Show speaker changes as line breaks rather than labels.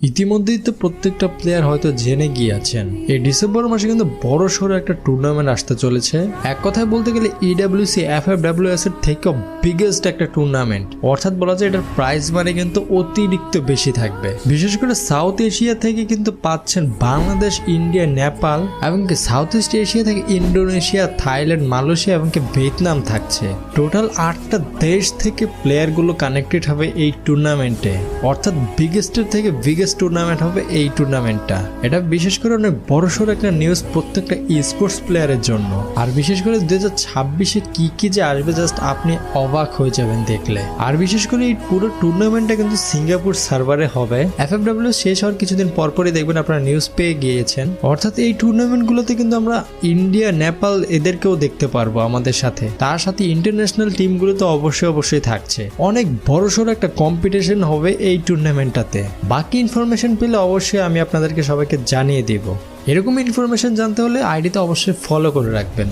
ইতিমধ্যেই তো প্রত্যেকটা প্লেয়ার হয়তো জেনে গিয়েছেন। এই ডিসেম্বর মাসে কিন্তু বড় সড়ো একটা টুর্নামেন্ট আসতে চলেছে। এক কথায় বলতে গেলে EWC F F W S এর থেকেও বিগেস্ট একটা টুর্নামেন্ট অর্থাৎ বলা যায় এটার প্রাইস মানে কিন্তু অতিরিক্ত বেশি থাকবে। বিশেষ করে সাউথ এশিয়া থেকে কিন্তু পাচ্ছেন বাংলাদেশ ইন্ডিয়া নেপাল এবং সাউথ ইস্ট এশিয়া থেকে ইন্দোনেশিয়া থাইল্যান্ড মালয়েশিয়া এবং ভিয়েতনাম থাকছে। টোটাল আটটা দেশ থেকে প্লেয়ারগুলো কানেক্টেড হবে এই টুর্নামেন্টে অর্থাৎ বিগেস্টের থেকে বিগেস্ট টুর্নামেন্ট হবে এই টুর্নামেন্টটা এটা বিশেষ করে অনেক বড়সড় একটা নিউজ প্রত্যেকটা স্পোর্টস প্লেয়ারের জন্য। আর বিশেষ করে দু হাজার ছাব্বিশে কি কি যে আসবে জাস্ট আপনি অবাক হয়ে যাবেন দেখলে। আর বিশেষ করে এই পুরো টুর্নামেন্টটা কিন্তু সিঙ্গাপুর সার্ভারে হবে। এফ শেষ হওয়ার কিছুদিন পরপরই দেখবেন আপনারা নিউজ পেয়ে গিয়েছেন। অর্থাৎ এই টুর্নামেন্টগুলোতে কিন্তু আমরা ইন্ডিয়া নেপাল এদেরকেও দেখতে পারব আমাদের সাথে। তার সাথে ইন্টারন্যাশনাল টিমগুলো তো অবশ্যই অবশ্যই থাকছে। অনেক বড়সড় একটা কম্পিটিশন হবে এই টুর্নামেন্টটাতে বাকি ইনফরমেশন পেলে অবশ্যই আমি আপনাদেরকে সবাইকে জানিয়ে দেব। এরকম ইনফরমেশন জানতে হলে আইডিতে অবশ্যই ফলো করে রাখবেন।